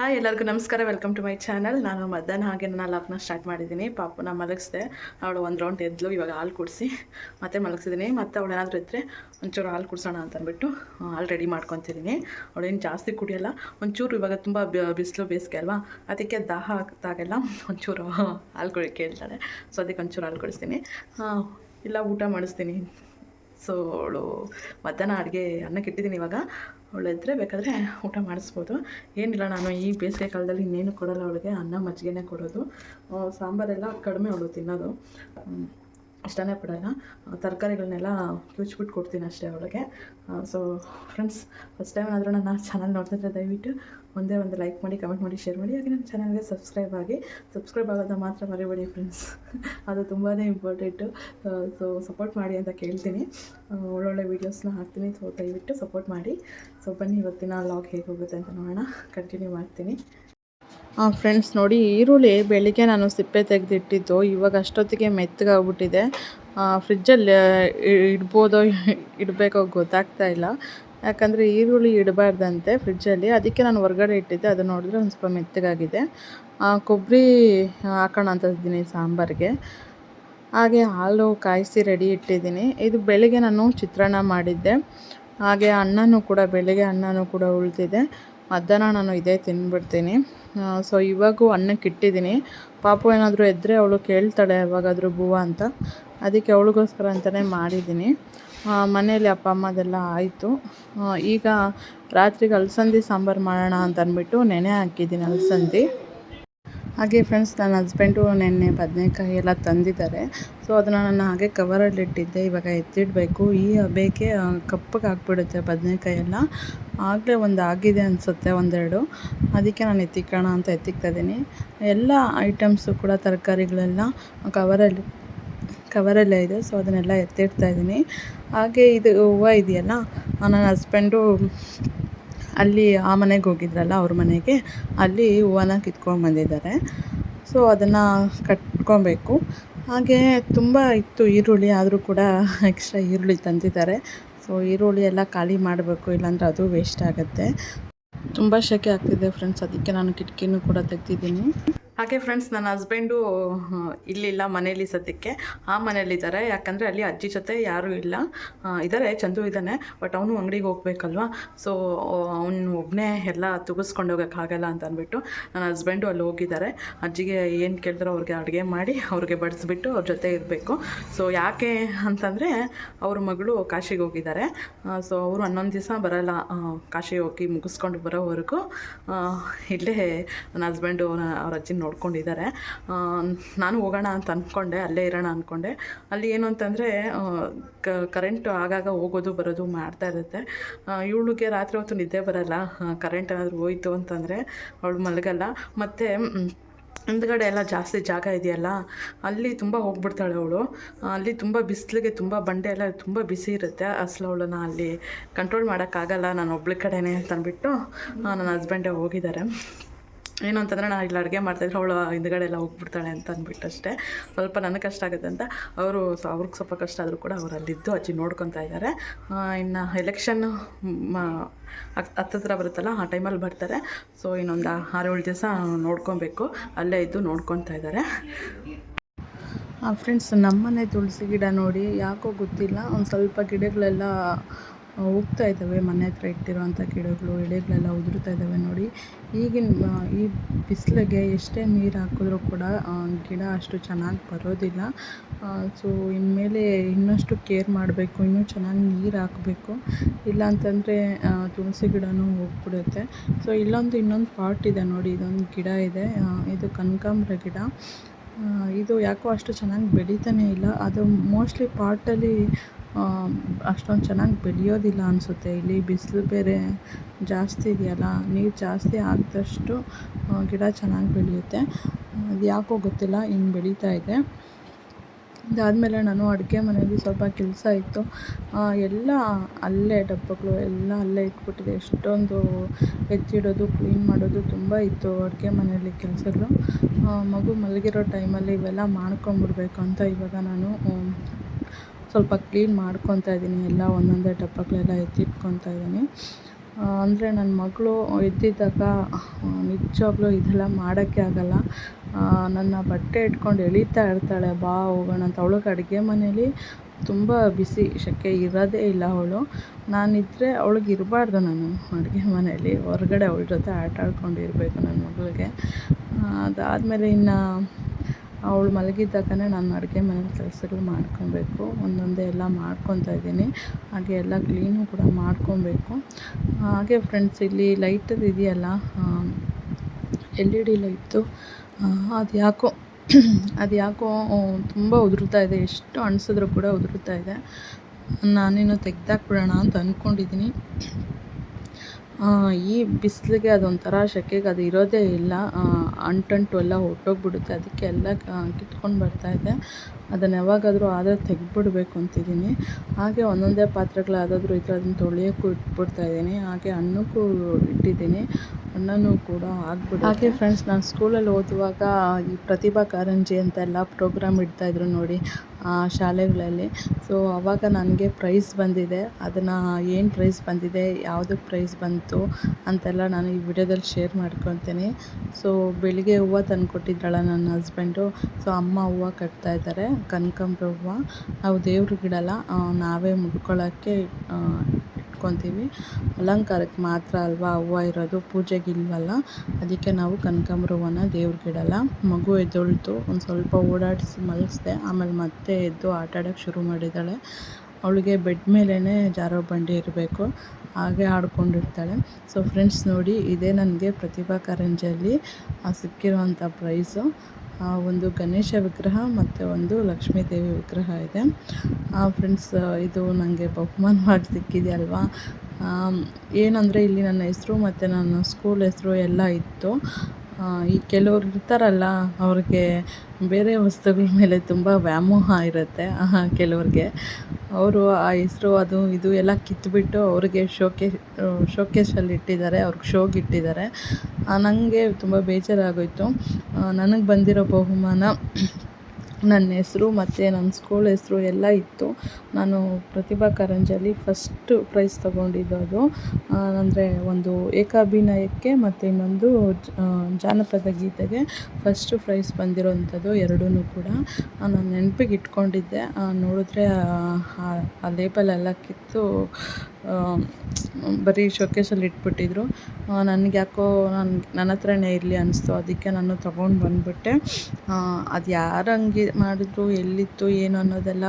Hi, ಎಲ್ಲರಿಗೂ ನಮಸ್ಕಾರ. Welcome to my channel ನಾನು ಮಧ್ಯಾಹ್ನ ಹಾಗೆ ನನ್ನ ಲಾಗ್ನ ಸ್ಟಾರ್ಟ್ ಮಾಡಿದ್ದೀನಿ. ಪಾಪನ ಮಲಗಿಸ್ದೆ. ಅವಳು ಒಂದು ರೌಂಡ್ ಎದ್ಲು, ಇವಾಗ ಹಾಲು ಕುಡಿಸಿ. ಮತ್ತೆ ಮಲಗಿಸಿದ್ದೀನಿ ಮತ್ತು ಅವಳು ಏನಾದರೂ ಇದ್ದರೆ ಒಂಚೂರು ಹಾಲು ಕುಡಿಸೋಣ ಅಂತ ಅಂದ್ಬಿಟ್ಟು ಹಾಲು ರೆಡಿ ಮಾಡ್ಕೊತಿದ್ದೀನಿ ಅವಳೇನು ಜಾಸ್ತಿ ಕುಡಿಯೋಲ್ಲ. ಒಂಚೂರು ಇವಾಗ ತುಂಬ ಬಿಸಿಲು ಬೇಸಿಗೆ ಅಲ್ವಾ? ಅದಕ್ಕೆ ದಾಹ ಆಗ್ದಾಗೆಲ್ಲ ಒಂಚೂರು ಹಾಲು ಕುಡಿ ಕೇಳ್ತಾಳೆ ಸೊ ಅದಕ್ಕೆ ಒಂಚೂರು ಹಾಲು ಕುಡಿಸ್ತೀನಿ. ಇಲ್ಲ, ಊಟ ಮಾಡಿಸ್ತೀನಿ. ಸೊ ಅವಳು ಮಧ್ಯಾಹ್ನ ಅಡುಗೆ ಅನ್ನಕ್ಕೆ ಇಟ್ಟಿದ್ದೀನಿ ಇವಾಗ. ಅವಳು ಎದ್ದರೆ ಬೇಕಾದರೆ ಊಟ ಮಾಡಿಸ್ಬೋದು. ಏನಿಲ್ಲ, ನಾನು ಈ ಬೇಸಿಗೆ ಕಾಲದಲ್ಲಿ ಇನ್ನೇನು ಕೊಡೋಲ್ಲ ಅವಳಿಗೆ. ಅನ್ನ ಮಜ್ಜಿಗೆನೇ ಕೊಡೋದು. ಸಾಂಬಾರೆಲ್ಲ ಕಡಿಮೆ ಅವಳು ತಿನ್ನೋದು. ಇಷ್ಟನೇ ಪಡೋಲ್ಲ ತರಕಾರಿಗಳನ್ನೆಲ್ಲ ಕಿವುಚ್ಬಿಟ್ಟು ಕೊಡ್ತೀನಿ ಅಷ್ಟೇ ಅವಳಿಗೆ. ಸೊ ಫ್ರೆಂಡ್ಸ್ ಫಸ್ಟ್ ಟೈಮ್ ಆದರೂ ನನ್ನ ಚಾನಲ್ ನೋಡ್ತಿದ್ರೆ ದಯವಿಟ್ಟು ಒಂದೇ ಒಂದು ಲೈಕ್ ಮಾಡಿ ಕಮೆಂಟ್ ಮಾಡಿ ಶೇರ್ ಮಾಡಿ. ಹಾಗೆ ನನ್ನ ಚಾನಲ್ಗೆ ಸಬ್ಸ್ಕ್ರೈಬ್ ಆಗಿ ಸಬ್ಸ್ಕ್ರೈಬ್ ಆಗೋದು ಮಾತ್ರ ಮರಿಬೇಡಿ ಫ್ರೆಂಡ್ಸ್ ಅದು ತುಂಬಾ ಇಂಪಾರ್ಟೆಂಟು ಸೊ ಸಪೋರ್ಟ್ ಮಾಡಿ ಅಂತ ಕೇಳ್ತೀನಿ. ಒಳ್ಳೊಳ್ಳೆ ವೀಡಿಯೋಸ್ನ ಹಾಕ್ತೀನಿ. ಸೊ ದಯವಿಟ್ಟು ಸಪೋರ್ಟ್ ಮಾಡಿ. ಸೊ ಬನ್ನಿ ಇವತ್ತಿನ ಲಾಗ್ ಹೇಗೆ ಹೋಗುತ್ತೆ ಅಂತ ನೋಡೋಣ. ಕಂಟಿನ್ಯೂ ಮಾಡ್ತೀನಿ. ಫ್ರೆಂಡ್ಸ್ ನೋಡಿ, ಈರುಳ್ಳಿ ಬೆಳಿಗ್ಗೆ ನಾನು ಸಿಪ್ಪೆ ತೆಗೆದಿಟ್ಟಿದ್ದು, ಇವಾಗ ಅಷ್ಟೊತ್ತಿಗೆ ಮೆತ್ತಗಾಗ್ಬಿಟ್ಟಿದೆ. ಫ್ರಿಜ್ಜಲ್ಲಿ ಇಡ್ಬೋದೋ, ಇಡಬೇಕೋ ಗೊತ್ತಾಗ್ತಾ ಇಲ್ಲ. ಯಾಕಂದರೆ ಈರುಳ್ಳಿ ಇಡಬಾರ್ದಂತೆ ಫ್ರಿಜ್ಜಲ್ಲಿ ಅದಕ್ಕೆ ನಾನು ಹೊರಗಡೆ ಇಟ್ಟಿದ್ದೆ. ಅದು ನೋಡಿದ್ರೆ ಒಂದು ಸ್ವಲ್ಪ ಮೆತ್ತಗಾಗಿದೆ. ಕೊಬ್ಬರಿ ಹಾಕೋಣ ಅಂತ ಇದ್ದೀನಿ ಸಾಂಬಾರಿಗೆ. ಹಾಗೆ ಹಾಲು ಕಾಯಿಸಿ ರೆಡಿ ಇಟ್ಟಿದ್ದೀನಿ. ಇದು ಬೆಳಿಗ್ಗೆ ನಾನು ಚಿತ್ರಾನ್ನ ಮಾಡಿದ್ದೆ. ಹಾಗೆ ಅನ್ನನೂ ಕೂಡ, ಬೆಳಿಗ್ಗೆ ಅನ್ನನೂ ಕೂಡ ಉಳಿದಿದೆ. ಮಧ್ಯಾಹ್ನ ನಾನು ಇದೇ ತಿಂದ್ಬಿಡ್ತೀನಿ ಸೊ ಇವಾಗೂ ಅನ್ನಕ್ಕೆ ಇಟ್ಟಿದ್ದೀನಿ ಪಾಪು ಏನಾದರೂ ಎದ್ರೆ ಅವಳು ಕೇಳ್ತಾಳೆ ಯಾವಾಗಾದರೂ ಬೂವ ಅಂತ. ಅದಕ್ಕೆ ಅವಳಿಗೋಸ್ಕರ ಅಂತಲೇ ಮಾಡಿದ್ದೀನಿ. ಮನೆಯಲ್ಲಿ ಅಪ್ಪ ಅಮ್ಮದೆಲ್ಲ ಆಯಿತು. ಈಗ ರಾತ್ರಿಗೆ ಅಲಸಂದಿ ಸಾಂಬಾರು ಮಾಡೋಣ ಅಂತ ಅಂದ್ಬಿಟ್ಟು ನೆನೆ ಹಾಕಿದ್ದೀನಿ ಅಲಸಂದಿ. ಹಾಗೆ ಫ್ರೆಂಡ್ಸ್ ನನ್ನ ಹಸ್ಬೆಂಡು ನೆನ್ನೆ ಬದನೇಕಾಯಿ ಎಲ್ಲ ತಂದಿದ್ದಾರೆ. ಸೊ ಅದನ್ನು ನಾನು ಹಾಗೆ ಕವರಲ್ಲಿ ಇಟ್ಟಿದ್ದೆ. ಇವಾಗ ಎತ್ತಿಡಬೇಕು. ಈ ಹಬೆಗೆ ಕಪ್ಪಗೆ ಹಾಕ್ಬಿಡುತ್ತೆ ಬದನೇಕಾಯಿ ಎಲ್ಲ ಆಗಲೇ ಒಂದು ಆಗಿದೆ ಅನಿಸುತ್ತೆ, ಒಂದೆರಡು. ಅದಕ್ಕೆ ನಾನು ಎತ್ತಿಕ್ಕೋಣ ಅಂತ ಎತ್ತಿಕ್ತಾ ಇದ್ದೀನಿ. ಎಲ್ಲ ಐಟಮ್ಸು ಕೂಡ, ತರಕಾರಿಗಳೆಲ್ಲ ಕವರಲ್ಲಿ ಕವರಲ್ಲೇ ಇದೆ. ಸೊ ಅದನ್ನೆಲ್ಲ ಎತ್ತಿಡ್ತಾ ಇದ್ದೀನಿ. ಹಾಗೆ ಇದು ಹೂವು ಇದೆಯಲ್ಲ ನನ್ನ ಹಸ್ಬೆಂಡು ಅಲ್ಲಿ ಆ ಮನೆಗೆ ಹೋಗಿದ್ರಲ್ಲ ಅವ್ರ ಮನೆಗೆ, ಅಲ್ಲಿ ಹೂವನ್ನ ಕಿತ್ಕೊಂಡು ಬಂದಿದ್ದಾರೆ. ಸೊ ಅದನ್ನು ಕಟ್ಕೊಬೇಕು. ಹಾಗೆ ತುಂಬ ಇತ್ತು ಈರುಳ್ಳಿ, ಆದರೂ ಕೂಡ ಎಕ್ಸ್ಟ್ರಾ ಈರುಳ್ಳಿ ತಂದಿದ್ದಾರೆ. ಸೊ ಈರುಳ್ಳಿ ಎಲ್ಲ ಖಾಲಿ ಮಾಡಬೇಕು, ಇಲ್ಲಾಂದರೆ ಅದು ವೇಸ್ಟ್ ಆಗುತ್ತೆ. ತುಂಬ ಶೆಕೆ ಆಗ್ತಿದೆ ಫ್ರೆಂಡ್ಸ್ ಅದಕ್ಕೆ ನಾನು ಕಿಟಕಿನೂ ಕೂಡ ತೆಗ್ದಿದ್ದೀನಿ. ಹಾಗೆ ಫ್ರೆಂಡ್ಸ್ ನನ್ನ ಹಸ್ಬೆಂಡು ಇಲ್ಲಿಲ್ಲ ಮನೇಲಿ ಸದ್ಯಕ್ಕೆ. ಆ ಮನೇಲಿದ್ದಾರೆ ಯಾಕಂದರೆ ಅಲ್ಲಿ ಅಜ್ಜಿ ಜೊತೆ ಯಾರೂ ಇಲ್ಲ. ಇದ್ದಾರೆ ಚಂದು ಇದ್ದಾನೆ. ಬಟ್ ಅವನು ಅಂಗಡಿಗೆ ಹೋಗ್ಬೇಕಲ್ವಾ? ಸೊ ಅವನು ಒಬ್ಬನೇ ಎಲ್ಲ ತುಗಿಸ್ಕೊಂಡು ಹೋಗೋಕ್ಕಾಗಲ್ಲ ಅಂತ ಅಂದ್ಬಿಟ್ಟು ನನ್ನ ಹಸ್ಬೆಂಡು ಅಲ್ಲಿ ಹೋಗಿದ್ದಾರೆ. ಅಜ್ಜಿಗೆ ಏನು ಕೇಳಿದ್ರೆ ಅವ್ರಿಗೆ ಅಡುಗೆ ಮಾಡಿ ಅವ್ರಿಗೆ ಬಡಿಸ್ಬಿಟ್ಟು ಅವ್ರ ಜೊತೆ ಇರಬೇಕು. ಸೊ ಯಾಕೆ ಅಂತಂದರೆ ಅವ್ರ ಮಗಳು ಕಾಶಿಗೆ ಹೋಗಿದ್ದಾರೆ. ಸೊ ಅವರು ಹನ್ನೊಂದು ದಿವಸ ಬರಲ್ಲ. ಕಾಶಿಗೆ ಕಾಶಿ ಹೋಗಿ ಮುಗಿಸ್ಕೊಂಡು ಬರೋವರೆಗೂ. ಇಲ್ಲೇ ನನ್ನ ಹಸ್ಬೆಂಡು ಅವ್ರ ಅಜ್ಜಿನ ನೋಡ್ಕೊಂಡಿದ್ದಾರೆ. ನಾನು ಹೋಗೋಣ ಅಂತ ಅಂದ್ಕೊಂಡೆ ಅಲ್ಲೇ ಇರೋಣ ಅಂದ್ಕೊಂಡೆ ಅಲ್ಲಿ ಏನು ಅಂತಂದರೆ ಕರೆಂಟ್ ಆಗಾಗ ಹೋಗೋದು, ಬರೋದು ಮಾಡ್ತಾ ಇರುತ್ತೆ. ಇವಳಿಗೆ ರಾತ್ರಿ ಹೊತ್ತು ನಿದ್ದೆ ಬರಲ್ಲ. ಕರೆಂಟ್ ಏನಾದರೂ ಹೋಯ್ತು ಅಂತಂದರೆ ಅವಳು ಮಲಗಲ್ಲ. ಮತ್ತು ಹಿಂದ್ಗಡೆ ಎಲ್ಲ ಜಾಸ್ತಿ ಜಾಗ ಇದೆಯಲ್ಲ, ಅಲ್ಲಿ ತುಂಬ ಹೋಗ್ಬಿಡ್ತಾಳೆ ಅವಳು. ಅಲ್ಲಿ ತುಂಬ ಬಿಸಿಲಿಗೆ ತುಂಬ ಬಂಡೆ ಎಲ್ಲ ತುಂಬ ಬಿಸಿ ಇರುತ್ತೆ. ಅಸಲು ಅವಳನ್ನ ಅಲ್ಲಿ ಕಂಟ್ರೋಲ್ ಮಾಡೋಕ್ಕಾಗಲ್ಲ. ನಾನು ಒಬ್ಳ ಕಡೆನೇ ಅಂತಂದ್ಬಿಟ್ಟು ನನ್ನ ಹಸ್ಬೆಂಡೇ ಹೋಗಿದ್ದಾರೆ. ಏನು ಅಂತಂದರೆ ನಾನು ಇಲ್ಲಿ ಅಡುಗೆ ಮಾಡ್ತಾಯಿದ್ರೆ ಅವಳು ಹಿಂದ್ಗಡೆ ಎಲ್ಲ ಹೋಗ್ಬಿಡ್ತಾಳೆ ಅಂತ ಅಂದ್ಬಿಟ್ಟು ಅಷ್ಟೇ. ಸ್ವಲ್ಪ ನನಗೆ ಕಷ್ಟ ಆಗುತ್ತೆ ಅಂತ ಅವರು ಸೊ, ಅವ್ರಿಗೆ ಸ್ವಲ್ಪ ಕಷ್ಟ ಆದರೂ ಕೂಡ ಅವರು ಅಲ್ಲಿದ್ದು ಅಜ್ಜಿ ನೋಡ್ಕೊತಾ ಇದ್ದಾರೆ ಇನ್ನು ಎಲೆಕ್ಷನ್ ಹತ್ತತ್ರ ಬರುತ್ತಲ್ಲ, ಆ ಟೈಮಲ್ಲಿ ಬರ್ತಾರೆ. ಸೊ ಇನ್ನೊಂದು ಆರು ಏಳು ದಿವಸ ನೋಡ್ಕೊಬೇಕು. ಅಲ್ಲೇ ಇದ್ದು ನೋಡ್ಕೊತಾ ಇದ್ದಾರೆ ಫ್ರೆಂಡ್ಸ್ ನಮ್ಮನೆ ತುಳಸಿ ಗಿಡ ನೋಡಿ, ಯಾಕೋ ಗೊತ್ತಿಲ್ಲ. ಒಂದು ಸ್ವಲ್ಪ ಗಿಡಗಳೆಲ್ಲ ಹೋಗ್ತಾ ಇದ್ದಾವೆ, ಮನೆ ಹತ್ರ ಇಟ್ಟಿರೋವಂಥ ಗಿಡಗಳು, ಎಲೆಗಳೆಲ್ಲ ಉದುರ್ತಾ ಇದ್ದಾವೆ ನೋಡಿ. ಈಗಿನ ಈ ಬಿಸಿಲಿಗೆ ಎಷ್ಟೇ ನೀರು ಹಾಕಿದ್ರೂ ಕೂಡ ಗಿಡ ಅಷ್ಟು ಚೆನ್ನಾಗಿ ಬರೋದಿಲ್ಲ. ಸೊ ಇನ್ಮೇಲೆ ಇನ್ನಷ್ಟು ಕೇರ್ ಮಾಡಬೇಕು, ಇನ್ನೂ ಚೆನ್ನಾಗಿ ನೀರು ಹಾಕಬೇಕು. ಇಲ್ಲಾಂತಂದರೆ ತುಳಸಿ ಗಿಡನೂ ಹೋಗ್ಬಿಡುತ್ತೆ. ಸೊ ಇಲ್ಲೊಂದು ಇನ್ನೊಂದು ಪಾಟ್ ಇದೆ ನೋಡಿ, ಇದೊಂದು ಗಿಡ ಇದೆ ಇದು ಕನಕಾಂಬ್ರ ಗಿಡ. ಇದು ಯಾಕೋ ಅಷ್ಟು ಚೆನ್ನಾಗಿ ಬೆಳೀತಾನೆ ಇಲ್ಲ. ಅದು ಮೋಸ್ಟ್ಲಿ ಪಾಟಲ್ಲಿ ಅಷ್ಟೊಂದು ಚೆನ್ನಾಗಿ ಬೆಳೆಯೋದಿಲ್ಲ ಅನಿಸುತ್ತೆ. ಇಲ್ಲಿ ಬಿಸಿಲು ಬೇರೆ ಜಾಸ್ತಿ ಇದೆಯಲ್ಲ, ನೀರು ಜಾಸ್ತಿ ಆದಷ್ಟು ಗಿಡ ಚೆನ್ನಾಗಿ ಬೆಳೆಯುತ್ತೆ. ಅದು ಯಾಕೋ ಗೊತ್ತಿಲ್ಲ ಹಿಂಗೆ ಬೆಳೀತಾ ಇದೆ. ಇದಾದಮೇಲೆ ನಾನು ಅಡುಗೆ ಮನೆಯಲ್ಲಿ ಸ್ವಲ್ಪ ಕೆಲಸ ಇತ್ತು. ಎಲ್ಲ ಅಲ್ಲೇ ಡಬ್ಬಗಳು ಎಲ್ಲ ಅಲ್ಲೇ ಇಟ್ಬಿಟ್ಟಿದೆ. ಎಷ್ಟೊಂದು ಎತ್ತಿಡೋದು, ಕ್ಲೀನ್ ಮಾಡೋದು ತುಂಬ ಇತ್ತು ಅಡುಗೆ ಮನೆಯಲ್ಲಿ ಕೆಲಸಗಳು. ಮಗು ಮಲಗಿರೋ ಟೈಮಲ್ಲಿ ಇವೆಲ್ಲ ಮಾಡ್ಕೊಂಬಿಡ್ಬೇಕು ಅಂತ ಇವಾಗ ನಾನು ಸ್ವಲ್ಪ ಕ್ಲೀನ್ ಮಾಡ್ಕೊತಾ ಇದ್ದೀನಿ. ಎಲ್ಲ ಒಂದೊಂದೇ ಡಬ್ಬಗಳೆಲ್ಲ ಎತ್ತಿಟ್ಕೊತಾ ಇದ್ದೀನಿ. ಅಂದರೆ ನನ್ನ ಮಗಳು ಎದ್ದಿದ್ದಾಗ ನಿಜವಾಗ್ಲೂ ಇದೆಲ್ಲ ಮಾಡೋಕ್ಕೆ ಆಗಲ್ಲ. ನನ್ನ ಬಟ್ಟೆ ಇಟ್ಕೊಂಡು ಎಳೀತಾ ಇರ್ತಾಳೆ. ಬಾ, ಹೋಗೋಣ ಅಂತ. ಅವಳಿಗೆ ಅಡುಗೆ ಮನೇಲಿ ತುಂಬ ಬಿಸಿ ಸೆಕೆ ಇರೋದೇ ಇಲ್ಲ ಅವಳು. ನಾನಿದ್ದರೆ ಅವಳಿಗೆ ಇರಬಾರ್ದು ನಾನು ಅಡುಗೆ ಮನೇಲಿ. ಹೊರಗಡೆ ಅವಳ ಜೊತೆ ಆಟ ಆಡ್ಕೊಂಡು ಇರಬೇಕು ನನ್ನ ಮಗಳಿಗೆ ಅದಾದಮೇಲೆ ಇನ್ನು ಅವಳು ಮಲಗಿದ್ದಾಗನೇ ನಾನು ಅಡುಗೆ ಮನೇಲಿ ಕೆಲಸಗಳು ಮಾಡ್ಕೊಬೇಕು. ಒಂದೊಂದೇ ಎಲ್ಲ ಮಾಡ್ಕೊತಾ ಇದ್ದೀನಿ. ಹಾಗೆ ಎಲ್ಲ ಕ್ಲೀನು ಕೂಡ ಮಾಡ್ಕೊಬೇಕು. ಹಾಗೆ ಫ್ರೆಂಡ್ಸ್, ಇಲ್ಲಿ ಲೈಟದು ಇದೆಯಲ್ಲ ಎಲ್ ಇ ಡಿ ಲೈಟು ಅದು ಯಾಕೋ ಅದು ಯಾಕೋ ತುಂಬ ಉದುರುತ್ತಾ ಇದೆ. ಎಷ್ಟು ಅಣಿಸಿದ್ರು ಕೂಡ ಉದುರುತ್ತಾ ಇದೆ. ನಾನಿನ್ನು ತೆಗ್ದಾಕ್ಬಿಡೋಣ ಅಂತ ಅಂದ್ಕೊಂಡಿದ್ದೀನಿ ಈ ಬಿಸಿಲಿಗೆ ಅದೊಂಥರ ಸೆಕೆಗೆ ಅದು ಇರೋದೇ ಇಲ್ಲ. ಅಂಟಂಟು ಎಲ್ಲ ಹೊರ್ಟೋಗ್ಬಿಡುತ್ತೆ. ಅದಕ್ಕೆ ಎಲ್ಲ ಕಿತ್ಕೊಂಡು ಬರ್ತಾಯಿದೆ ಅದನ್ನು ಯಾವಾಗಾದರೂ ಆದರೆ ತೆಗೆದ್ಬಿಡ್ಬೇಕು ಅಂತಿದ್ದೀನಿ. ಹಾಗೆ ಒಂದೊಂದೇ ಪಾತ್ರೆಗಳಾದಾದರೂ ಇದ್ದರೆ ಅದನ್ನು ತೊಳೆಯೋಕ್ಕೂ ಇಟ್ಬಿಡ್ತಾಯಿದ್ದೀನಿ ಹಾಗೆ ಅನ್ನಕ್ಕೂ ಇಟ್ಟಿದ್ದೀನಿ. ಅನ್ನನೂ ಕೂಡ ಹಾಕ್ಬಿಟ್ಟು ಹಾಗೆ ಫ್ರೆಂಡ್ಸ್ ನಾನು ಸ್ಕೂಲಲ್ಲಿ ಓದುವಾಗ ಈ ಪ್ರತಿಭಾ ಕಾರಂಜಿ ಅಂತೆಲ್ಲ ಪ್ರೋಗ್ರಾಮ್ ಇಡ್ತಾಯಿದ್ರು ನೋಡಿ, ಆ ಶಾಲೆಗಳಲ್ಲಿ. ಸೊ ಆವಾಗ ನನಗೆ ಪ್ರೈಸ್ ಬಂದಿದೆ. ಅದನ್ನು ಏನು ಪ್ರೈಸ್ ಬಂದಿದೆ ಯಾವುದಕ್ಕೆ ಪ್ರೈಸ್ ಬಂತು ಅಂತೆಲ್ಲ ನಾನು ಈ ವಿಡಿಯೋದಲ್ಲಿ ಶೇರ್ ಮಾಡ್ಕೊತೀನಿ ಸೊ ಬೆಳಿಗ್ಗೆ ಹೂವು ತಂದು ಕೊಟ್ಟಿದ್ರಲ್ಲ ನನ್ನ ಹಸ್ಬೆಂಡು ಸೊ ಅಮ್ಮ ಹೂವು ಕಟ್ತಾಯಿದ್ದಾರೆ ಕನಕಾಂಬ್ರ ಹೂವು ನಾವು ದೇವ್ರಿಗಿಡಲ್ಲ ನಾವೇ ಮುಡ್ಕೊಳ್ಳೋಕ್ಕೆ ಇಟ್ಕೊತೀವಿ. ಅಲಂಕಾರಕ್ಕೆ ಮಾತ್ರ ಅಲ್ವಾ ಹೂವು ಇರೋದು, ಪೂಜೆಗೆ ಇಲ್ವಲ್ಲ, ಅದಕ್ಕೆ ನಾವು ಕನಕಾಂಬ್ರ ಹೂವನ್ನ ದೇವ್ರಿಗಿಡಲ್ಲ ಮಗು ಎದ್ದೊಳ್ತು, ಒಂದು ಸ್ವಲ್ಪ ಓಡಾಡಿಸಿ ಮಲಗಿಸ್ದೆ ಆಮೇಲೆ ಮತ್ತೆ ಎದ್ದು ಆಟ ಆಡೋಕ್ಕೆ ಶುರು ಮಾಡಿದ್ದಾಳೆ. ಅವಳಿಗೆ ಬೆಡ್ ಮೇಲೇ ಜಾರೋ ಬಂಡಿ ಇರಬೇಕು, ಹಾಗೆ ಆಡ್ಕೊಂಡಿರ್ತಾಳೆ. ಸೊ ಫ್ರೆಂಡ್ಸ್ ನೋಡಿ, ಇದೇ ನನಗೆ ಪ್ರತಿಭಾ ಕಾರಂಜಿಯಲ್ಲಿ ಸಿಕ್ಕಿರುವಂಥ ಪ್ರೈಸು ಒಂದು ಗಣೇಶ ವಿಗ್ರಹ ಮತ್ತು ಒಂದು ಲಕ್ಷ್ಮೀ ದೇವಿ ವಿಗ್ರಹ ಇದೆ. ಆ ಫ್ರೆಂಡ್ಸ್ ಇದು ನನಗೆ ಬಹುಮಾನವಾಗಿ ಸಿಕ್ಕಿದೆಯಲ್ವಾ? ಏನಂದರೆ ಇಲ್ಲಿ ನನ್ನ ಹೆಸರು ಮತ್ತು ನನ್ನ ಸ್ಕೂಲ್ ಹೆಸರು ಎಲ್ಲ ಇತ್ತು. ಈ ಕೆಲವ್ರು ಇರ್ತಾರಲ್ಲ, ಅವ್ರಿಗೆ ಬೇರೆ ವಸ್ತುಗಳ ಮೇಲೆ ತುಂಬ ವ್ಯಾಮೋಹ ಇರುತ್ತೆ ಕೆಲವ್ರಿಗೆ. ಅವರು ಆ ಹೆಸರು, ಅದು, ಇದು ಎಲ್ಲ ಕಿತ್ತುಬಿಟ್ಟು ಅವ್ರಿಗೆ ಶೋಕೇ ಶೋಕೇಶಲ್ಲಿ ಇಟ್ಟಿದ್ದಾರೆ, ಅವ್ರಿಗೆ ಶೋಗೆ ಇಟ್ಟಿದ್ದಾರೆ. ನನಗೆ ತುಂಬ ಬೇಜಾರಾಗೋಯಿತು. ನನಗೆ ಬಂದಿರೋ ಬಹುಮಾನ ನನ್ನ ಹೆಸರು ಮತ್ತು ನನ್ನ ಸ್ಕೂಲ್ ಹೆಸರು ಎಲ್ಲ ಇತ್ತು. ನಾನು ಪ್ರತಿಭಾ ಕಾರಂಜಿಯಲ್ಲಿ ಫಸ್ಟು ಪ್ರೈಸ್ ತಗೊಂಡಿದ್ದು ಅದು. ಅಂದರೆ ಒಂದು ಏಕಾಭಿನಯಕ್ಕೆ ಮತ್ತು ಇನ್ನೊಂದು ಜಾನಪದ ಗೀತೆಗೆ ಫಸ್ಟ್ ಪ್ರೈಸ್ ಬಂದಿರೋವಂಥದ್ದು ಎರಡೂ ಕೂಡ. ನಾನು ನೆನಪಿಗೆ ಇಟ್ಕೊಂಡಿದ್ದೆ. ನೋಡಿದ್ರೆ, ಆ ಲೇಬಲೆಲ್ಲ ಕಿತ್ತು ಬರೀ ಶೋಕೇಸಲ್ಲಿ ಇಟ್ಬಿಟ್ಟಿದ್ರು. ನನಗೆ ಯಾಕೋ ನನ್ನ ನನ್ನ ಹತ್ರನೇ ಇರಲಿ ಅನ್ನಿಸ್ತು ಅದಕ್ಕೆ ನಾನು ತೊಗೊಂಡು ಬಂದುಬಿಟ್ಟೆ. ಅದು ಯಾರಂಗೆ ಮಾಡಿದ್ರು, ಎಲ್ಲಿತ್ತು, ಏನು ಅನ್ನೋದೆಲ್ಲ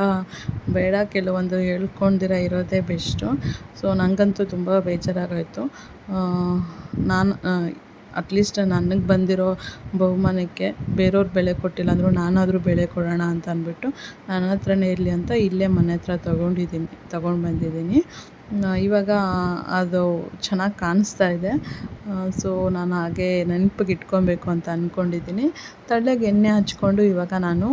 ಬೇಡ, ಕೆಲವೊಂದು ಹೇಳ್ಕೊಂಡಿರ ಇರೋದೇ ಬೆಸ್ಟು. ಸೊ ನನಗಂತೂ ತುಂಬ ಬೇಜಾರಾಗೋಯಿತು. ನಾನು ಅಟ್ಲೀಸ್ಟ್ ನನಗೆ ಬಂದಿರೋ ಬಹುಮಾನಕ್ಕೆ ಬೇರೆಯವ್ರು ಬೆಲೆ ಕೊಟ್ಟಿಲ್ಲ ಅಂದರೂ ನಾನಾದರೂ ಬೆಲೆ ಕೊಡೋಣ ಅಂತ ಅಂದ್ಬಿಟ್ಟು ನನ್ನ ಹತ್ರನೇ ಇರಲಿ ಅಂತ ಇಲ್ಲೇ ಮನೆ ಹತ್ರ ತೊಗೊಂಡಿದ್ದೀನಿ, ತೊಗೊಂಡು ಬಂದಿದ್ದೀನಿ. ಇವಾಗ ಅದು ಚೆನ್ನಾಗಿ ಕಾಣಿಸ್ತಾ ಇದೆ. ಸೊ ನಾನು ಹಾಗೆ ನೆನಪಿಗೆ ಇಟ್ಕೊಬೇಕು ಅಂತ ಅಂದ್ಕೊಂಡಿದ್ದೀನಿ ತಲೆಗೆ ಎಣ್ಣೆ ಹಚ್ಕೊಂಡು ಇವಾಗ ನಾನು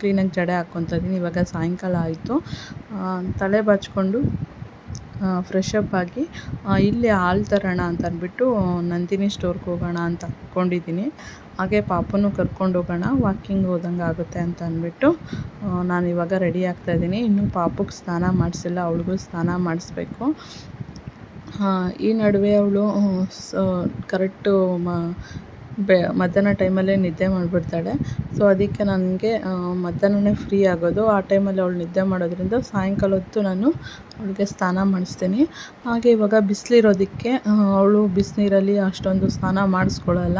ಕ್ಲೀನಾಗಿ ಜಡೆ ಹಾಕ್ಕೊತಾ ಇದ್ದೀನಿ ಇವಾಗ ಸಾಯಂಕಾಲ ಆಯಿತು. ತಲೆ ಬಾಚಿಕೊಂಡು ಫ್ರೆಶ್ ಅಪ್ ಆಗಿ ಇಲ್ಲಿ ಹಾಲು ತರೋಣ ಅಂತ ಅಂದ್ಬಿಟ್ಟು, ನಂದಿನಿ ಸ್ಟೋರ್ಗೆ ಹೋಗೋಣ ಅಂತ ಅಂದ್ಕೊಂಡಿದ್ದೀನಿ ಹಾಗೆ ಪಾಪುನು ಕರ್ಕೊಂಡು ಹೋಗೋಣ ವಾಕಿಂಗ್ ಹೋದಂಗೆ ಆಗುತ್ತೆ ಅಂತ ಅಂದ್ಬಿಟ್ಟು ನಾನು ಇವಾಗ ರೆಡಿ ಆಗ್ತಾ ಇದ್ದೀನಿ ಇನ್ನೂ ಪಾಪಕ್ಕೆ ಸ್ನಾನ ಮಾಡಿಸಿಲ್ಲ, ಅವಳಿಗೂ ಸ್ನಾನ ಮಾಡಿಸ್ಬೇಕು. ಈ ನಡುವೆ ಅವಳು ಕರೆಕ್ಟು ಮ ಬೆ, ಮಧ್ಯಾಹ್ನ ಟೈಮಲ್ಲೇ ನಿದ್ದೆ ಮಾಡಿಬಿಡ್ತಾಳೆ. ಸೊ ಅದಕ್ಕೆ ನನಗೆ ಮಧ್ಯಾಹ್ನನೇ ಫ್ರೀ ಆಗೋದು. ಆ ಟೈಮಲ್ಲಿ ಅವಳು ನಿದ್ದೆ ಮಾಡೋದ್ರಿಂದ ಸಾಯಂಕಾಲ ಹೊತ್ತು ನಾನು ಅವಳಿಗೆ ಸ್ನಾನ ಮಾಡಿಸ್ತೀನಿ. ಹಾಗೆ ಇವಾಗ ಬಿಸಿಲಿರೋದಕ್ಕೆ ಅವಳು ಬಿಸಿನೀರಲ್ಲಿ ಅಷ್ಟೊಂದು ಸ್ನಾನ ಮಾಡಿಸ್ಕೊಳ್ಳಲ್ಲ.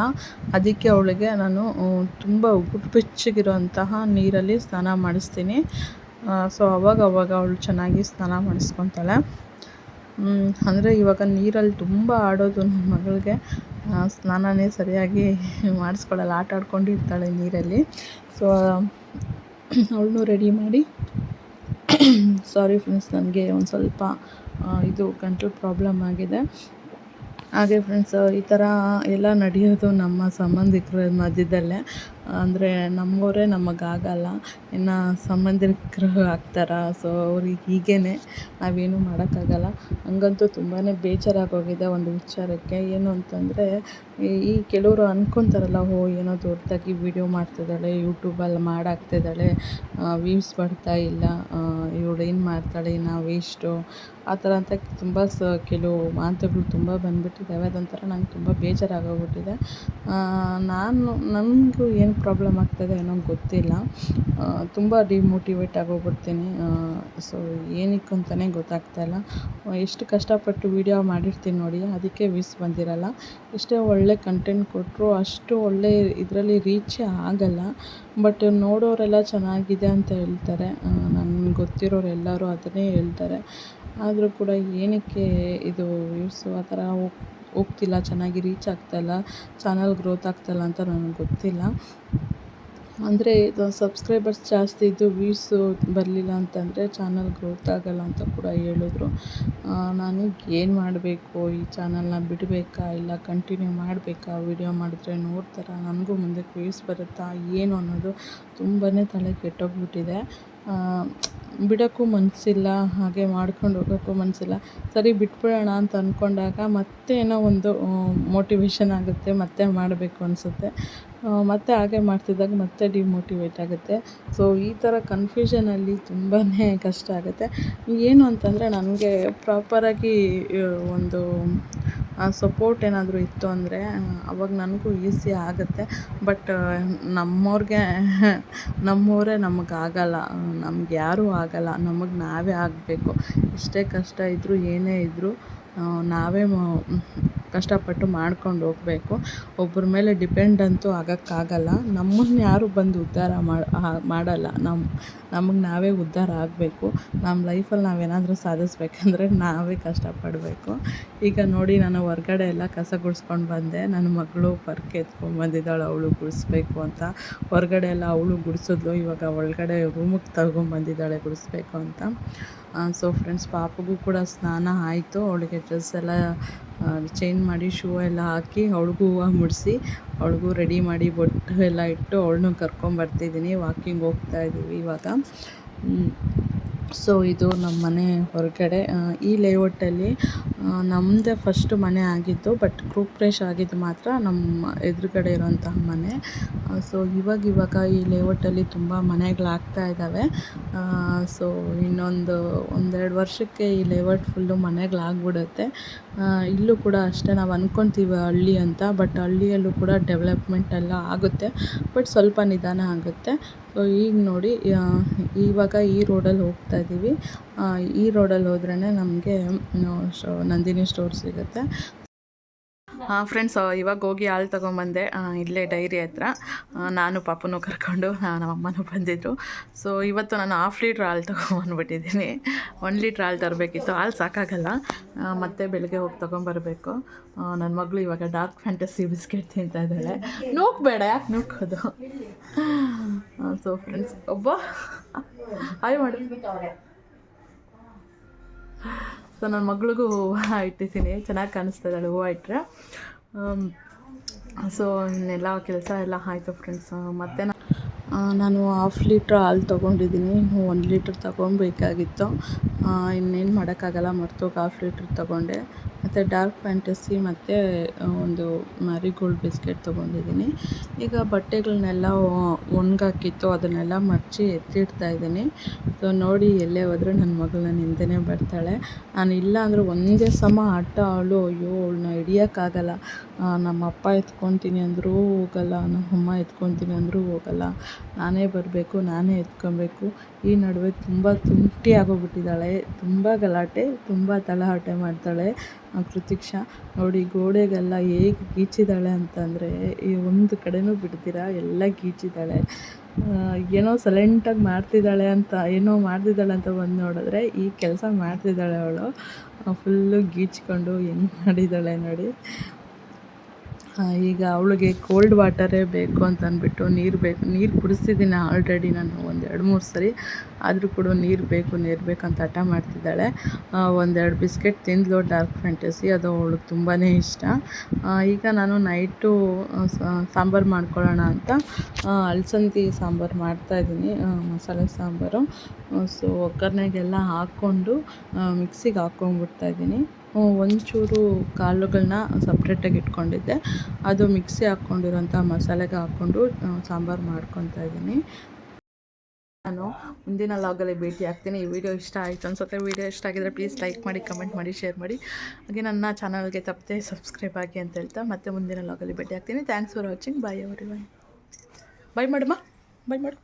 ಅದಕ್ಕೆ ಅವಳಿಗೆ ನಾನು ತುಂಬ ಉಗುರು ಬೆಚ್ಚಗಿರೋಂತಹ ನೀರಲ್ಲಿ ಸ್ನಾನ ಮಾಡಿಸ್ತೀನಿ. ಸೊ ಅವಾಗ ಅವಾಗ ಅವಳು ಚೆನ್ನಾಗಿ ಸ್ನಾನ ಮಾಡಿಸ್ಕೊತಾಳೆ ಅಂದರೆ ಇವಾಗ ನೀರಲ್ಲಿ ತುಂಬ ಆಡೋದು ನನ್ನ ಮಗಳಿಗೆ. ಸ್ನಾನನೇ ಸರಿಯಾಗಿ ಮಾಡಿಸ್ಕೊಳ್ಳಲ್ಲ ಆಟ ಆಡ್ಕೊಂಡು ಇರ್ತಾಳೆ ನೀರಲ್ಲಿ. ಸೊ ಅವಳನ್ನೂ ರೆಡಿ ಮಾಡಿ ಸಾರಿ ಫ್ರೆಂಡ್ಸ್ ನನಗೆ ಒಂದು ಸ್ವಲ್ಪ ಇದು ಗಂಟಲು ಪ್ರಾಬ್ಲಮ್ ಆಗಿದೆ. ಹಾಗೆ ಫ್ರೆಂಡ್ಸ್ ಈ ಥರ ಎಲ್ಲ ನಡೆಯೋದು ನಮ್ಮ ಸಂಬಂಧಿಕರ ಮಧ್ಯದಲ್ಲೇ. ಅಂದರೆ ನಮ್ಮವರೇ ನಮಗಾಗಲ್ಲ ಇನ್ನು ಸಂಬಂಧಿಕರು ಆಗ್ತಾರೆ? ಸೊ ಅವ್ರಿಗೆ ಹೀಗೇ ನಾವೇನು ಮಾಡೋಕ್ಕಾಗಲ್ಲ. ಹಂಗಂತೂ ತುಂಬಾ ಬೇಜಾರಾಗೋಗಿದೆ ಒಂದು ವಿಚಾರಕ್ಕೆ. ಏನು ಅಂತಂದರೆ, ಈ ಕೆಲವರು ಅಂದ್ಕೊತಾರಲ್ಲ ಓ, ಏನೋ ದೊಡ್ಡದಾಗಿ ವೀಡಿಯೋ ಮಾಡ್ತಿದ್ದಾಳೆ, ಯೂಟ್ಯೂಬಲ್ಲಿ ಮಾಡಾಕ್ತಿದ್ದಾಳೆ ವ್ಯೂಸ್ ಬರ್ತಾ ಇಲ್ಲ ಇವಳು ಏನು ಮಾಡ್ತಾಳೆ, ಇನ್ನು ವೇಸ್ಟು. ಆ ಥರ ಅಂತ ತುಂಬ ಸ ಕೆಲವು ಮಾತುಗಳು ತುಂಬ ಬಂದುಬಿಟ್ಟಿದ್ದಾವೆ. ಅದೊಂಥರ ನಂಗೆ ತುಂಬ ಬೇಜಾರಾಗೋಗ್ಬಿಟ್ಟಿದೆ. ನಾನು ನನಗೂ ಏನು ಪ್ರಾಬ್ಲಮ್ ಆಗ್ತದೆ ಏನೋ ಗೊತ್ತಿಲ್ಲ. ತುಂಬ ಡಿಮೋಟಿವೇಟ್ ಆಗೋಗ್ಬಿಡ್ತೀನಿ ಸೊ ಏನಕ್ಕೆ ಅಂತಲೇ ಗೊತ್ತಾಗ್ತಾಯಿಲ್ಲ ಎಷ್ಟು ಕಷ್ಟಪಟ್ಟು ವೀಡಿಯೋ ಮಾಡಿರ್ತೀನಿ ನೋಡಿ, ಅದಕ್ಕೆ ವ್ಯೂಸ್ ಬಂದಿರಲ್ಲ. ಎಷ್ಟೇ ಒಳ್ಳೆ ಕಂಟೆಂಟ್ ಕೊಟ್ಟರು ಅಷ್ಟು ಒಳ್ಳೆ ಇದರಲ್ಲಿ ರೀಚೇ ಆಗಲ್ಲ. ಬಟ್ ನೋಡೋರೆಲ್ಲ ಚೆನ್ನಾಗಿದೆ ಅಂತ ಹೇಳ್ತಾರೆ. ನನ್ಗೆ ಗೊತ್ತಿರೋರೆಲ್ಲರೂ ಅದನ್ನೇ ಹೇಳ್ತಾರೆ. ಆದರೂ ಕೂಡ ಏನಕ್ಕೆ ಇದು ವ್ಯೂಸು ಆ ಥರ ಹೋಗ್ತಿಲ್ಲ, ಚೆನ್ನಾಗಿ ರೀಚ್ ಆಗ್ತಾಯಿಲ್ಲ ಚಾನಲ್ ಗ್ರೋತ್ ಆಗ್ತಾಯಿಲ್ಲ ಅಂತ ನನಗೆ ಗೊತ್ತಿಲ್ಲ. ಅಂದರೆ ಸಬ್ಸ್ಕ್ರೈಬರ್ಸ್ ಜಾಸ್ತಿ ಇದ್ದು ವ್ಯೂಸು ಬರಲಿಲ್ಲ ಅಂತಂದರೆ ಚಾನಲ್ ಗ್ರೋತ್ ಆಗಲ್ಲ ಅಂತ ಕೂಡ ಹೇಳಿದ್ರು. ನಾನು ಏನು ಮಾಡಬೇಕು? ಈ ಚಾನಲ್ನ ಬಿಡಬೇಕಾ? ಇಲ್ಲ ಕಂಟಿನ್ಯೂ ಮಾಡಬೇಕಾ? ವೀಡಿಯೋ ಮಾಡಿದ್ರೆ ನೋಡ್ತಾರ? ನನಗೂ ಮುಂದಕ್ಕೆ ವ್ಯೂಸ್ ಬರುತ್ತಾ? ಏನು ಅನ್ನೋದು ತುಂಬಾ ತಲೆ ಕೆಟ್ಟೋಗ್ಬಿಟ್ಟಿದೆ. ಬಿಡೋಕ್ಕೂ ಮನಸ್ಸಿಲ್ಲ ಹಾಗೆ ಮಾಡ್ಕೊಂಡು ಹೋಗೋಕ್ಕೂ ಮನಸ್ಸಿಲ್ಲ ಸರಿ, ಬಿಟ್ಬಿಡೋಣ ಅಂತ ಅಂದ್ಕೊಂಡಾಗ ಮತ್ತೆ ಏನೋ ಒಂದು ಮೋಟಿವೇಶನ್ ಆಗುತ್ತೆ, ಮತ್ತೆ ಮಾಡಬೇಕು ಅನಿಸುತ್ತೆ. ಮತ್ತೆ ಹಾಗೆ ಮಾಡ್ತಿದ್ದಾಗ ಮತ್ತೆ ಡಿಮೋಟಿವೇಟ್ ಆಗುತ್ತೆ. ಸೊ ಈ ಥರ ಕನ್ಫ್ಯೂಷನಲ್ಲಿ ತುಂಬಾ ಕಷ್ಟ ಆಗುತ್ತೆ. ಏನು ಅಂತಂದರೆ ನನಗೆ ಪ್ರಾಪರಾಗಿ ಒಂದು ಸಪೋರ್ಟ್ ಏನಾದರೂ ಇತ್ತು ಅಂದರೆ ಅವಾಗ ನನಗೂ ಈಸಿ ಆಗುತ್ತೆ. ಬಟ್ ನಮ್ಮವ್ರಿಗೆ ನಮ್ಮವರೇ ಆಗಲ್ಲ. ನಮ್ಗೆ ಯಾರೂ ಆಗಲ್ಲ. ನಮಗೆ ನಾವೇ ಆಗಬೇಕು. ಎಷ್ಟೇ ಕಷ್ಟ ಇದ್ದರೂ ಏನೇ ಇದ್ದರೂ ನಾವೇ ಕಷ್ಟಪಟ್ಟು ಮಾಡ್ಕೊಂಡು ಹೋಗ್ಬೇಕು. ಒಬ್ಬರ ಮೇಲೆ ಡಿಪೆಂಡ್ ಅಂತೂ ಆಗೋಕ್ಕಾಗಲ್ಲ. ನಮ್ಮನ್ನ ಯಾರು ಬಂದು ಉದ್ಧಾರ ಮಾಡಲ್ಲ. ನಮ್ಮ ನಮಗೆ ನಾವೇ ಉದ್ಧಾರ ಆಗಬೇಕು. ನಮ್ಮ ಲೈಫಲ್ಲಿ ನಾವೇನಾದರೂ ಸಾಧಿಸ್ಬೇಕಂದ್ರೆ ನಾವೇ ಕಷ್ಟಪಡಬೇಕು. ಈಗ ನೋಡಿ ನಾನು ಹೊರ್ಗಡೆ ಎಲ್ಲ ಕಸ ಗುಡಿಸ್ಕೊಂಡು ಬಂದೆ. ನನ್ನ ಮಗಳು ಎತ್ಕೊಂಡು ಬಂದಿದ್ದಾಳೆ, ಅವಳು ಗುಡಿಸ್ಬೇಕು ಅಂತ. ಹೊರಗಡೆ ಎಲ್ಲ ಅವಳು ಗುಡಿಸಿದ್ಲು. ಇವಾಗ ಒಳಗಡೆ ರೂಮಿಗೆ ತಗೊಂಬಂದಿದ್ದಾಳೆ ಗುಡಿಸ್ಬೇಕು ಅಂತ. ಸೊ ಫ್ರೆಂಡ್ಸ್ ಪಾಪಗೂ ಕೂಡ ಸ್ನಾನ ಆಯಿತು. ಅವಳಿಗೆ ಡ್ರೆಸ್ ಎಲ್ಲ ಚೇಂಜ್ ಮಾಡಿ ಶೂ ಎಲ್ಲ ಹಾಕಿ ಅವಳಿಗೂ ಹೂವು ಮುಡಿಸಿ, ಅವಳಿಗೂ ರೆಡಿ ಮಾಡಿ ಬೊಟ್ಟು ಎಲ್ಲ ಇಟ್ಟು ಅವಳನ್ನೂ ಕರ್ಕೊಂಬರ್ತಿದ್ದೀನಿ ವಾಕಿಂಗ್ ಹೋಗ್ತಾ ಇದ್ದೀವಿ ಇವಾಗ. ಸೊ ಇದು ನಮ್ಮ ಮನೆ ಹೊರಗಡೆ. ಈ ಲೇಔಟಲ್ಲಿ ನಮ್ಮದೇ ಫಸ್ಟ್ ಮನೆ ಆಗಿದ್ದು ಬಟ್ ಗೃಹಪ್ರವೇಶ ಆಗಿದ್ದು ಮಾತ್ರ ನಮ್ಮ ಎದುರುಗಡೆ ಇರೋಂತಹ ಮನೆ. ಸೊ ಇವಾಗ ಇವಾಗ ಈ ಲೇಔಟಲ್ಲಿ ತುಂಬ ಮನೆಗಳಾಗ್ತಾ ಇದ್ದಾವೆ ಸೊ ಇನ್ನೊಂದು ಒಂದೆರಡು ವರ್ಷಕ್ಕೆ ಈ ಲೇಔಟ್ ಫುಲ್ಲು ಮನೆಗಳಾಗ್ಬಿಡುತ್ತೆ. ಇಲ್ಲೂ ಕೂಡ ಅಷ್ಟೇ ನಾವು ಅಂದ್ಕೊತೀವಿ ಹಳ್ಳಿ ಅಂತ ಬಟ್ ಹಳ್ಳಿಯಲ್ಲೂ ಕೂಡ ಡೆವಲಪ್ಮೆಂಟ್ ಎಲ್ಲ ಆಗುತ್ತೆ ಬಟ್ ಸ್ವಲ್ಪ ನಿಧಾನ ಆಗುತ್ತೆ. ಸೊ ಈಗ ನೋಡಿ ಇವಾಗ ಈ ರೋಡಲ್ಲಿ ಹೋಗ್ತಾ ಇದ್ದೀವಿ. ಈ ರೋಡಲ್ಲಿ ಹೋದ್ರೇ ನಮಗೆ ನಂದಿನಿ ಸ್ಟೋರ್ ಸಿಗುತ್ತೆ. ಹಾಂ ಫ್ರೆಂಡ್ಸ್ ಇವಾಗ ಹೋಗಿ ಹಾಲು ತೊಗೊಂಬಂದೆ. ಇಲ್ಲೇ ಡೈರಿ ಹತ್ರ. ನಾನು ಪಾಪನೂ ಕರ್ಕೊಂಡು ನಮ್ಮ ಅಮ್ಮನೂ ಬಂದಿದ್ದರು ಸೊ ಇವತ್ತು ನಾನು ಹಾಫ್ ಲೀಟ್ರ್ ಹಾಲು ತೊಗೊಂಬಂದ್ಬಿಟ್ಟಿದ್ದೀನಿ. ಒನ್ ಲೀಟ್ರ್ ಹಾಲು ತರಬೇಕಿತ್ತು. ಹಾಲು ಸಾಕಾಗಲ್ಲ. ಮತ್ತೆ ಬೆಳಗ್ಗೆ ಹೋಗಿ ತೊಗೊಂಬರ್ಬೇಕು. ನನ್ನ ಮಗಳು ಇವಾಗ ಡಾರ್ಕ್ ಫ್ಯಾಂಟಸಿ ಬಿಸ್ಕೆಟ್ ತಿಂತಾ ಇದ್ದಾಳೆ. ನೂಕ್ಬೇಡ, ಯಾಕೆ ನೂಕೋದು? ಸೊ ಫ್ರೆಂಡ್ಸ್ ಒಬ್ಬ. ಹಾಯ್ ಮಾಡಿ ಸೊ ನನ್ನ ಮಗಳಿಗೂ ಹೂವು ಇಟ್ಟಿದ್ದೀನಿ. ಚೆನ್ನಾಗಿ ಕಾಣಿಸ್ತಾ ಇದೆ ಹೂವು ಇಟ್ಟರೆ ಸೊ ಇನ್ನೆಲ್ಲ ಕೆಲಸ ಎಲ್ಲ ಆಯಿತು ಫ್ರೆಂಡ್ಸ್ ಮತ್ತು ನಾನು ಹಾಫ್ ಲೀಟ್ರ್ ಹಾಲು ತೊಗೊಂಡಿದ್ದೀನಿ. ಒಂದು ಲೀಟ್ರ್ ತೊಗೊಬೇಕಾಗಿತ್ತು ಇನ್ನೇನು ಮಾಡೋಕ್ಕಾಗಲ್ಲ ಮರ್ತೋಗಿ ಹಾಫ್ ಲೀಟ್ರ್ ತೊಗೊಂಡೆ. ಮತ್ತು ಡಾರ್ಕ್ ಫ್ಯಾಂಟಸಿ ಮತ್ತು ಒಂದು ಮ್ಯಾರಿಗೋಲ್ಡ್ ಬಿಸ್ಕೆಟ್ ತೊಗೊಂಡಿದ್ದೀನಿ. ಈಗ ಬಟ್ಟೆಗಳನ್ನೆಲ್ಲ ಒಣಗಾಕಿತ್ತು, ಅದನ್ನೆಲ್ಲ ಮಡಚಿ ಎತ್ತಿಡ್ತಾ ಇದ್ದೀನಿ. ಸೊ, ನೋಡಿ, ಎಲ್ಲೇ ಹೋದರೂ ನನ್ನ ಮಗಳು ನನ್ನ ಬರ್ತಾಳೆ. ನಾನು ಇಲ್ಲ ಅಂದರೆ ಒಂದೇ ಸಮ ಆಟ ಅವಳು ಅಯ್ಯೋ, ಅವಳನ್ನ ಹಿಡಿಯೋಕ್ಕಾಗಲ್ಲ. ನಮ್ಮ ಅಪ್ಪ ಎತ್ಕೊತೀನಿ ಅಂದರೂ ಹೋಗಲ್ಲ, ನಮ್ಮಮ್ಮ ಎತ್ಕೊತೀನಿ ಅಂದರೂ ಹೋಗಲ್ಲ. ನಾನೇ ಬರಬೇಕು, ನಾನೇ ಎತ್ಕೊಬೇಕು. ಈ ನಡುವೆ ತುಂಬ ತುಂಟಿ ಆಗೋಗ್ಬಿಟ್ಟಿದ್ದಾಳೆ. ತುಂಬ ಗಲಾಟೆ, ತುಂಬ ತಲಹಟೆ ಮಾಡ್ತಾಳೆ ಪ್ರತೀಕ್ಷಾ ನೋಡಿ, ಗೋಡೆಗೆಲ್ಲ ಹೇಗೆ ಗೀಚಿದ್ದಾಳೆ ಅಂತಂದರೆ, ಈ ಒಂದು ಕಡೆನೂ ಬಿಡ್ದಿರ ಎಲ್ಲ ಗೀಚಿದ್ದಾಳೆ ಏನೋ ಸೈಲೆಂಟಾಗಿ ಮಾಡ್ತಿದ್ದಾಳೆ ಅಂತ, ಏನೋ ಮಾಡ್ತಿದ್ದಾಳೆ ಅಂತ ಬಂದು ನೋಡಿದ್ರೆ, ಈ ಕೆಲಸ ಮಾಡ್ತಿದ್ದಾಳೆ ಅವಳು. ಫುಲ್ಲು ಗೀಚ್ಕೊಂಡು ಹೆಂಗೆ ಮಾಡಿದ್ದಾಳೆ ನೋಡಿ. ಈಗ ಅವಳಿಗೆ ಕೋಲ್ಡ್ ವಾಟರೇ ಬೇಕು ಅಂತ ಅಂದ್ಬಿಟ್ಟು ನೀರು ಬೇಕು, ನೀರು ಕುಡಿಸಿದ್ದೀನಿ ಆಲ್ರೆಡಿ ನಾನು ಒಂದು ಎರಡು ಮೂರು ಸರಿ. ಆದರೂ ಕೂಡ ನೀರು ಬೇಕು ನೀರು ಬೇಕು ಅಂತ ಹಠ ಮಾಡ್ತಿದ್ದಾಳೆ. ಒಂದೆರಡು ಬಿಸ್ಕೆಟ್ ತಿಂದ್ಲು ಡಾರ್ಕ್ ಫ್ಯಾಂಟಸಿ ಅದು ಅವಳಿಗೆ ತುಂಬಾ ಇಷ್ಟ. ಈಗ ನಾನು ನೈಟು ಸಾಂಬಾರು ಮಾಡ್ಕೊಳ್ಳೋಣ ಅಂತ ಅಲಸಂದಿ ಸಾಂಬಾರು ಮಾಡ್ತಾಯಿದ್ದೀನಿ ಮಸಾಲೆ ಸಾಂಬಾರು. ಸೊ ಒಗ್ಗರಣೆಗೆಲ್ಲ ಹಾಕ್ಕೊಂಡು ಮಿಕ್ಸಿಗೆ ಹಾಕ್ಕೊಂಡ್ಬಿಡ್ತಾ ಇದ್ದೀನಿ. ಒಂಚೂರು ಕಾಳುಗಳನ್ನ ಸಪ್ರೇಟಾಗಿ ಇಟ್ಕೊಂಡಿದ್ದೆ. ಅದು ಮಿಕ್ಸಿ ಹಾಕ್ಕೊಂಡಿರೋಂಥ ಮಸಾಲೆಗೆ ಹಾಕ್ಕೊಂಡು ಸಾಂಬಾರು ಮಾಡ್ಕೊತಾ ಇದ್ದೀನಿ. ನಾನು ಮುಂದಿನ ಲಾಗಲ್ಲಿ ಭೇಟಿ ಆಗ್ತೀನಿ. ಈ ವಿಡಿಯೋ ಇಷ್ಟ ಆಯಿತು ಅನ್ಸುತ್ತೆ. ವಿಡಿಯೋ ಇಷ್ಟ ಆಗಿದ್ರೆ ಪ್ಲೀಸ್ ಲೈಕ್ ಮಾಡಿ ಕಮೆಂಟ್ ಮಾಡಿ ಶೇರ್ ಮಾಡಿ. ಹಾಗೆ ನನ್ನ ಚಾನಲ್ಗೆ ತಪ್ಪದೆ ಸಬ್ಸ್ಕ್ರೈಬ್ ಆಗಿ ಅಂತ ಹೇಳ್ತಾ ಮತ್ತೆ ಮುಂದಿನ ಲಾಗಲ್ಲಿ ಭೇಟಿ ಆಗ್ತೀನಿ. ಥ್ಯಾಂಕ್ಸ್ ಫಾರ್ ವಾಚಿಂಗ್ ಬಾಯ್ ಅವರಿ ಬಾಯ್ ಬಾಯ್ ಮಾಡಮ್ಮ ಬಾಯ್ ಮಾಡು